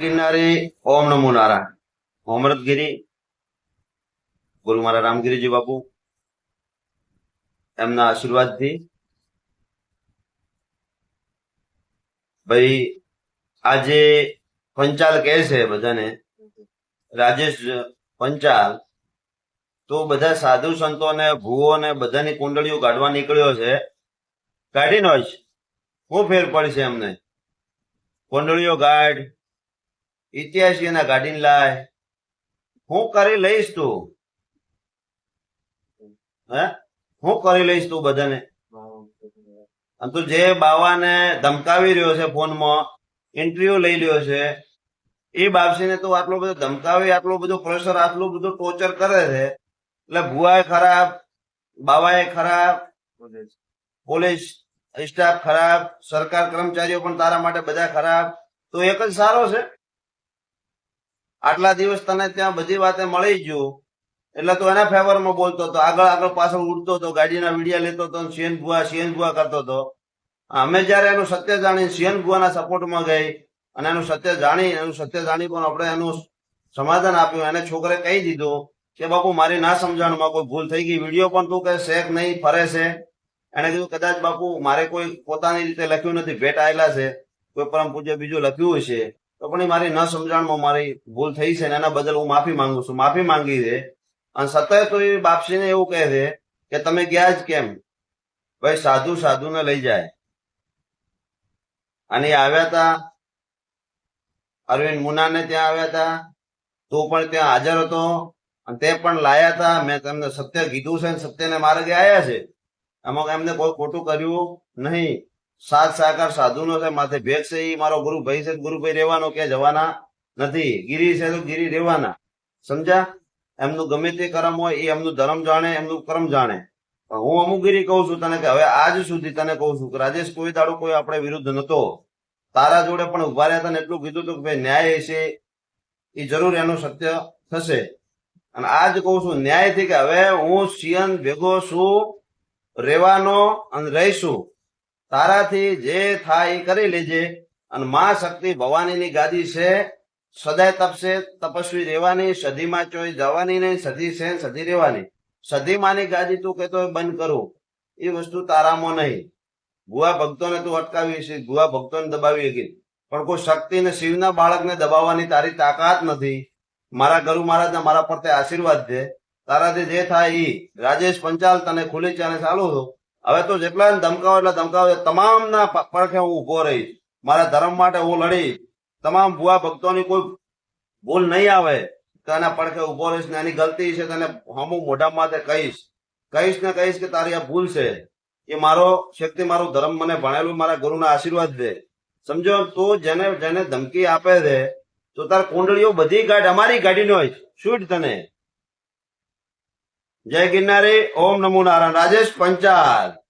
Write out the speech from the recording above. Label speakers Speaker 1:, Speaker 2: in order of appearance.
Speaker 1: ગિરનારી ઓમ નમો નારાયણ. અમૃતગીરી ગુરુ મારા રામગીરીજી બાપુ, એમના આશીર્વાદથી. ભાઈ, આજે પંચાલ કહે છે બધાને. રાજેશ પંચાલ, તો બધા સાધુ સંતો ને ભૂવો ને બધાની કુંડળીઓ કાઢવા નીકળ્યો છે. કાઢી નો શું ફેર પડશે એમને. કુંડળીઓ ગાઢ ઇતિહાસીઓના કાઢીને લાય. હું કરી લઈશ તું. હે? હું કરી લઈશ તું બધાને. અને તું જે બાવાને ધમકાવી રહ્યો છે ફોનમાં ઇન્ટરવ્યુ લઈ રહ્યો છે, એ બાપસીને તું આટલો બધો ધમકાવી, આટલું બધું પ્રેશર આટલું બધું ટોર્ચર કરે છે. એટલે ભુવાએ ખરાબ, બાવાએ ખરાબ, પોલીસ સ્ટાફ ખરાબ, સરકાર કર્મચારીઓ પણ તારા માટે બધા ખરાબ. તો એક જ સારો છે. આટલા દિવસ તને ત્યાં બધી વાતે મળી ગયું. એટલે તું એના ફેવરમાં બોલતો હતો. આગળ આગળ પાછળ ઉડતો હતો. ગાડીના વિડીયા લેતો હતો. શિયન ભુવા, સીએન ભુવા કરતો હતો. અમે જયારે એનું સત્ય જાણી સીએન ભુવાના સપોર્ટમાં ગઈ અને એનું સત્ય જાણી, એનું સત્ય જાણી પણ આપણે એનું સમાધાન આપ્યું. એને છોકરે કહી દીધું કે, બાપુ, મારી ના સમજણમાં કોઈ ભૂલ થઈ ગઈ. વીડિયો પણ તું કે શેક નહીં, ફરે છે. એને કીધું, કદાચ બાપુ, મારે કોઈ પોતાની રીતે લખ્યું નથી. ભેટ આવેલા છે. કોઈ પરમ પૂજ્ય બીજું લખ્યું હશે તો પણ મારી ન સમજણમાં મારી ભૂલ થઈ છે ને એના બદલ હું માફી માંગુ છું. માફી માંગી છે. અને સતત તો એ બાપસીને એવું કહે છે કે તમે ગયા જ કેમ? ભાઈ સાધુ સાધુને લઈ જાય. અને આવ્યા હતા. અરવિંદ મુનાને ત્યાં આવ્યા હતા. તું પણ ત્યાં હાજર હતો. અને તે પણ લાયા હતા. મેં તમને સત્ય કીધું છે સત્યને માર્ગે આવ્યા છે. આમાં એમને કોઈ ખોટું કર્યું નહીં. સાત સાકાર સાધુનો છે, માથે ભેગ છે એ મારો ગુરુભાઈ છે ગુરુભાઈ રહેવાનો કે જવાના નથી. ગીરી છે તો ગીરી રહેવાના. સમજ્યા? એમનું ગમે તે કર્મ હોય એ એમનું ધર્મ જાણે, એમનું કર્મ જાણે. હું અમુક ગીરી કહું છું તને કે હવે આજ સુધી તને કહું છું કે રાજેશ, કોઈ દાડો કોઈ આપણે વિરુદ્ધ નતો. તારા જોડે પણ ઊભા રહ્યા તને એટલું કીધું હતું કે ભાઈ ન્યાય છે એ જરૂર એનું સત્ય થશે. અને આજ કહું છું, ન્યાયથી કે હવે હું સિયન ભેગો છું, રહેવાનો અને રહીશું. તારાથી જે થાય એ કરી લેજે. અને મા શક્તિ ભવાનીની ગાદી છે. સદાય તપશે, તપસ્વી રહેવાની સદીમાં ચોઈ જવાની નહીં સદી છે, સધી રહેવાની. સદીમાની ગાદી તું કહેતો બંધ કરું. એ વસ્તુ તારામાં નહીં. ગુવા ભક્તોને તું અટકાવી છે ગુવા ભક્તોને દબાવી હતી પણ કોઈ શક્તિને શિવના બાળકને દબાવવાની તારી તાકાત નથી. મારા ગુરુ મહારાજના મારા પર આશીર્વાદ છે. તારાથી જે થાય એ રાજેશ પંચાલ તને ખુલ્લી ચાને ચાલુ છું. હવે તો જેટલા ધમકાવો એટલા ધમકાવો તમામના પડખે હું ઊભો રહીશ. મારા ધર્મ માટે હું લડીશ. તમામ ભુવા ભક્તોની કોઈ ભૂલ નહીં આવે તો એના પડખે ઊભો રહીશ ને એની ગલતી છે તને હમું મોઢા માટે કહીશ. કહીશ ને કહીશ કે તારી આ ભૂલ છે. એ મારો શક્તિ, મારું ધર્મ મને ભણેલું, મારા ગુરુના આશીર્વાદ દે. સમજો, તો જેને જેને ધમકી આપે છે, તો તાર કુંડળીઓ બધી ગાઢ, અમારી ગાડીનો હોય શૂટ તને? જય ગિરનારી ઓમ નમો નારાયણ રાજેશ પંચાલ.